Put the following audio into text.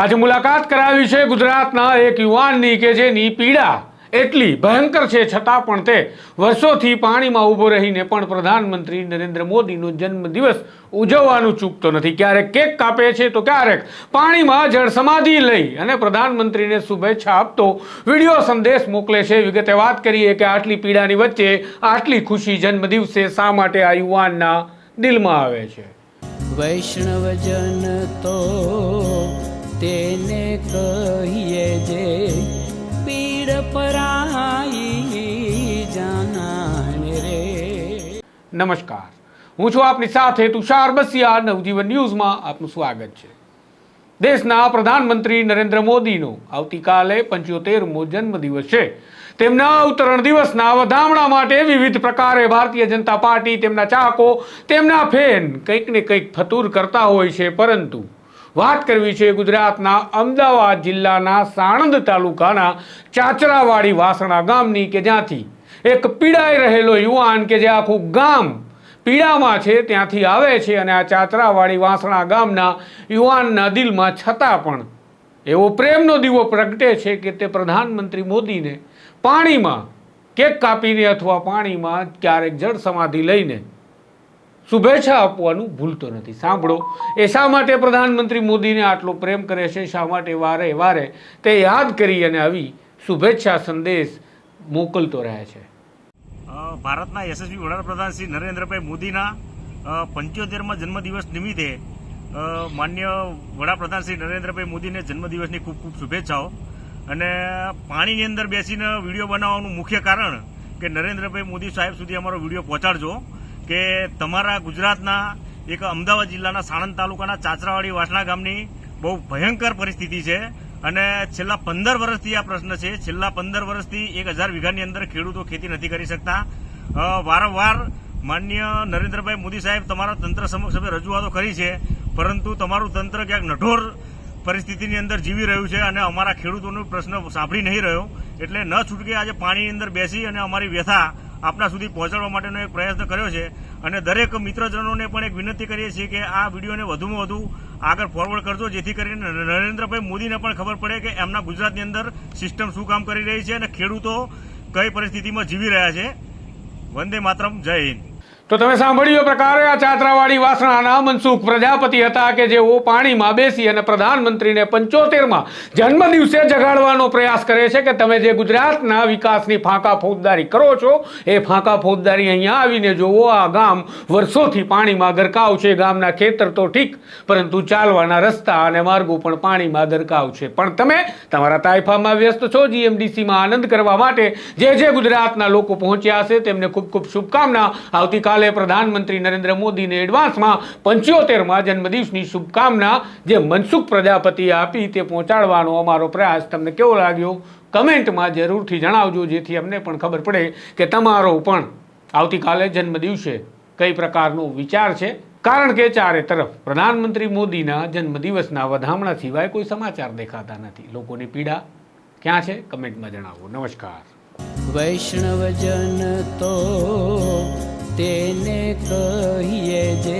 આજે મુલાકાત કરાવી છે ગુજરાતના એક યુવાનની કે જેની પીડા એટલી ભયંકર છે, છતાં પણ તે વર્ષોથી પાણીમાં ઊભો રહીને પણ પ્રધાનમંત્રી નરેન્દ્ર મોદીનો જન્મદિવસ ઉજવવાનું ચૂકતો નથી. ક્યારેક કેક કાપે છે તો ક્યારેક પાણીમાં જળ સમાધિ લઈ અને પ્રધાનમંત્રીને શુભેચ્છા આપતો વીડિયો સંદેશ મોકલે છે. વિગતે વાત કરીએ કે આટલી પીડાની વચ્ચે આટલી ખુશી જન્મદિવસે શા માટે આ યુવાનના દિલમાં આવે છે? વૈષ્ણવજન તો કહીએ જે પીડ પરાઈ જાનાને રે. નમસ્કાર. હું છું આપની સાથે તુષાર બસિયા નવજીવન ન્યૂઝમાં આપનું સ્વાગત છે. દેશના પ્રધાનમંત્રી નરેન્દ્ર મોદીનો આવતીકાલે પંચોતેરમો જન્મદિવસ છે. તેમના અવતરણ દિવસના વધામણા માટે વિવિધ પ્રકારે ભારતીય જનતા પાર્ટી, તેમના ચાહકો, તેમના ફેન કંઈક ને કંઈક ફતૂર કરતા હોય છે, પરંતુ વાત કરવી છે ગુજરાતના અમદાવાદ જિલ્લાના સાણંદ તાલુકાના ચાચરાવાડી વાસણા ગામની કે જ્યાંથી એક પીડાઈ રહેલો યુવાન કે જે આખું ગામ પીડામાં છે, ત્યાંથી આવે છે અને આ ચાચરાવાડી વાસણા ગામના યુવાનના દિલમાં છતાં પણ એવો પ્રેમનો દીવો પ્રગટે છે કે તે પ્રધાનમંત્રી મોદીને પાણીમાં કેક કાપીને અથવા પાણીમાં ક્યારેક જળ સમાધિ લઈને શુભેચ્છા આપવાનું ભૂલતો નથી. સાંભળો, એ શા માટે પ્રધાનમંત્રી મોદીને આટલો પ્રેમ કરે છે? શા માટે વારે વારે તે યાદ કરી અને આવી શુભેચ્છા સંદેશ મોકલતો રહે છે? ભારતના યશસ્વી વડાપ્રધાન શ્રી નરેન્દ્રભાઈ મોદીના પંચોતેરમાં જન્મદિવસ નિમિત્તે માન્ય વડાપ્રધાન શ્રી નરેન્દ્રભાઈ મોદીને જન્મદિવસની ખૂબ ખૂબ શુભેચ્છાઓ. અને પાણીની અંદર બેસીને વીડિયો બનાવવાનું મુખ્ય કારણ કે નરેન્દ્રભાઈ મોદી સાહેબ સુધી અમારો વીડિયો પહોંચાડજો. કે તમારા ગુજરાતના એક અમદાવાદ જિલ્લાના સાણંદ તાલુકાના ચાચરાવાડી વાસણા ગામની બહુ ભયંકર પરિસ્થિતિ છે અને છેલ્લા પંદર વર્ષથી આ પ્રશ્ન છે. છેલ્લા પંદર વર્ષથી એક હજાર વીઘાની અંદર ખેડૂતો ખેતી નથી કરી શકતા. વારંવાર માન્ય નરેન્દ્રભાઈ મોદી સાહેબ તમારા તંત્ર સમક્ષ અમે રજૂઆતો કરી છે. પરંતુ તમારું તંત્ર ક્યાંક નઠોર પરિસ્થિતિની અંદર જીવી રહ્યું છે અને અમારા ખેડૂતોનો પ્રશ્ન સાંભળી નહીં રહ્યો. એટલે ન છૂટકે આજે પાણીની અંદર બેસી અને અમારી વ્યથા આપના સુધી પહોંચાડવા માટેનો એક પ્રયત્ન કર્યો છે અને દરેક મિત્રજનોને પણ એક વિનંતી કરીએ છીએ કે આ વિડીયોને વધુમાં વધુ આગળ ફોરવર્ડ કરજો, જેથી કરીને નરેન્દ્રભાઈ મોદીને પણ ખબર પડે કે એમના ગુજરાતની અંદર સિસ્ટમ શું કામ કરી રહી છે અને ખેડૂતો કઈ પરિસ્થિતિમાં જીવી રહ્યા છે. વંદે માતરમ, જય હિન્દ. તો તમે સાંભળ્યો પ્રકારે આ ચાતરાવાડી વાસણાના મનસુખ પ્રજાપતિ હતા કે જેઓ પાણીમાં બેસી અને પ્રધાનમંત્રીને પંચોતેરમાં જન્મદિવસે જગાડવાનો પ્રયાસ કરે છે કે તમે જે ગુજરાતના વિકાસની ફાંકા ફોજદારી કરો છો, એ ફાંકા ફોજદારી અહીંયા આવીને જોવો આ ગામ વર્ષોથી પાણીમાં ગરકાવ છે, ગામના ખેતર તો ઠીક, પરંતુ ચાલવાના રસ્તા અને માર્ગો પણ પાણીમાં ગરકાવ છે. પણ તમે તમારા તાઇફામાં વ્યસ્ત છો, જીએમડીસીમાં આનંદ કરવા માટે જે જે ગુજરાતના લોકો પહોંચ્યા હશે તેમને ખૂબ ખૂબ શુભકામના. આવતીકાલે પ્રધાનમંત્રી નરેન્દ્ર મોદીને એડવાન્સમાં પંચોતેરમાં જન્મદિવસની શુભકામના જે મનસુખ પ્રજાપતિએ આપી તે પહોંચાડવાનો અમારો પ્રયાસ. તમને કેવો લાગ્યો? કમેન્ટમાં જરૂરથી જણાવજો, જેથી અમને પણ ખબર પડે કે તમારો પણ આવતીકાલે જન્મદિવસે કઈ પ્રકારનો વિચાર છે. કારણ કે ચારે તરફ પ્રધાનમંત્રી મોદીના જન્મદિવસના વધામણા સિવાય કોઈ સમાચાર દેખાતા નથી. લોકોની પીડા ક્યાં છે? કમેન્ટમાં જણાવો. નમસ્કાર. વૈષ્ણવજન તો તેને કહીએ જે